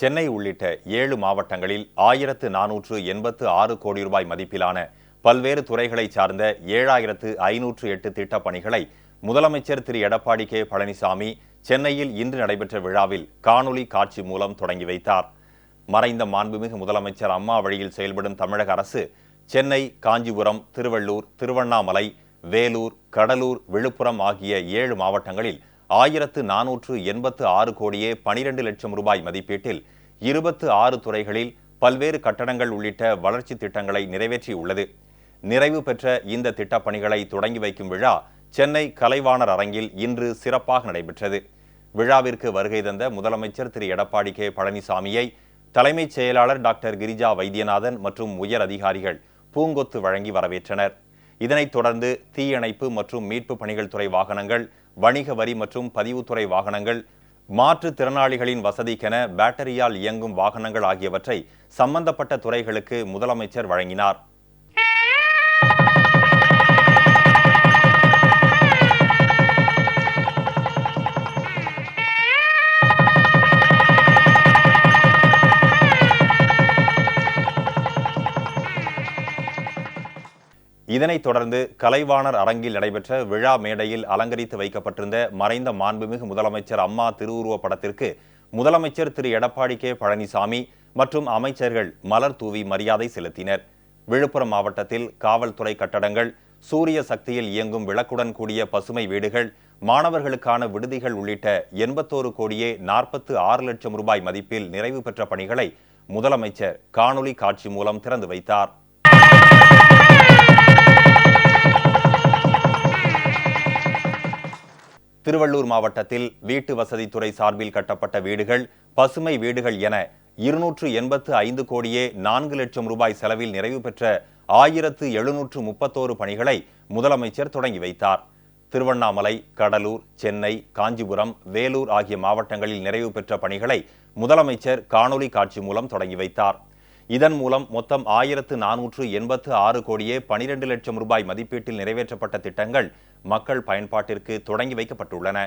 சென்னை உள்ளிட்ட ஏழு மாவட்டங்களில் ஆயிரத்து நானூற்று எண்பத்து ஆறு கோடி ரூபாய் மதிப்பிலான பல்வேறு துறைகளை சார்ந்த ஏழாயிரத்து ஐநூற்று எட்டு திட்டப் பணிகளை முதலமைச்சர் திரு. எடப்பாடி கே. பழனிசாமி சென்னையில் இன்று நடைபெற்ற விழாவில் காணொலி காட்சி மூலம் தொடங்கி வைத்தார். மறைந்த மாண்புமிகு முதலமைச்சர் அம்மா வழியில் செயல்படும் தமிழக அரசு சென்னை காஞ்சிபுரம் திருவள்ளூர் திருவண்ணாமலை வேலூர் கடலூர் விழுப்புரம் ஆகிய ஏழு மாவட்டங்களில் ஆயிரத்து நானூற்று எண்பத்து ஆறு கோடியே பனிரெண்டு லட்சம் ரூபாய் மதிப்பீட்டில் இருபத்து ஆறு துறைகளில் பல்வேறு கட்டடங்கள் உள்ளிட்ட வளர்ச்சி திட்டங்களை நிறைவேற்றியுள்ளது. நிறைவு பெற்ற இந்த திட்டப்பணிகளை தொடங்கி வைக்கும் விழா சென்னை கலைவாணர் அரங்கில் இன்று சிறப்பாக நடைபெற்றது. விழாவிற்கு வருகை தந்த முதலமைச்சர் திரு. எடப்பாடி கே. பழனிசாமியை தலைமைச் செயலாளர் டாக்டர் கிரிஜா வைத்தியநாதன் மற்றும் உயர் அதிகாரிகள் பூங்கொத்து வழங்கி வரவேற்றனர். இதனைத் தொடர்ந்து தீயணைப்பு மற்றும் மீட்பு பணிகள் துறை வாகனங்கள் வணிக வரி மற்றும் பதிவுத்துறை வாகனங்கள் மாற்றுத் திறனாளிகளின் வசதிக்கென பேட்டரியால் இயங்கும் வாகனங்கள் ஆகியவற்றை சம்பந்தப்பட்ட துறைகளுக்கு முதலமைச்சர் வழங்கினார். இதனைத் தொடர்ந்து கலைவாணர் அரங்கில் நடைபெற்ற விழா மேடையில் அலங்கரித்து வைக்கப்பட்டிருந்த மறைந்த மாண்புமிகு முதலமைச்சர் அம்மா திருவுருவப் படத்திற்கு முதலமைச்சர் திரு. எடப்பாடி கே. பழனிசாமி மற்றும் அமைச்சர்கள் மலர் தூவி மரியாதை செலுத்தினர். விழுப்புரம் மாவட்டத்தில் காவல்துறை கட்டடங்கள் சூரிய சக்தியில் இயங்கும் விளக்குடன் கூடிய பசுமை வீடுகள் மாணவர்களுக்கான விடுதிகள் உள்ளிட்ட எண்பத்தோரு கோடியே நாற்பத்து ஆறு லட்சம் ரூபாய் மதிப்பில் நிறைவு பெற்ற பணிகளை முதலமைச்சர் காணொலி காட்சி மூலம் திறந்து வைத்தார். திருவள்ளூர் மாவட்டத்தில் வீட்டு வசதித்துறை சார்பில் கட்டப்பட்ட வீடுகள் பசுமை வீடுகள் என இருநூற்று எண்பத்து ஐந்து கோடியே நான்கு லட்சம் ரூபாய் செலவில் நிறைவு பெற்ற ஆயிரத்து எழுநூற்று முப்பத்தோரு பணிகளை முதலமைச்சர் தொடங்கி வைத்தார். திருவண்ணாமலை கடலூர் சென்னை காஞ்சிபுரம் வேலூர் ஆகிய மாவட்டங்களில் நிறைவு பெற்ற பணிகளை முதலமைச்சர் காணொலி காட்சி மூலம் தொடங்கி வைத்தார். இதன் மூலம் மொத்தம் ஆயிரத்து நானூற்று எண்பத்து ஆறு கோடியே பனிரெண்டு லட்சம் ரூபாய் மதிப்பீட்டில் நிறைவேற்றப்பட்ட திட்டங்கள் மக்கள் பயன்பாட்டிற்கு தொடங்கி வைக்கப்பட்டுள்ளன.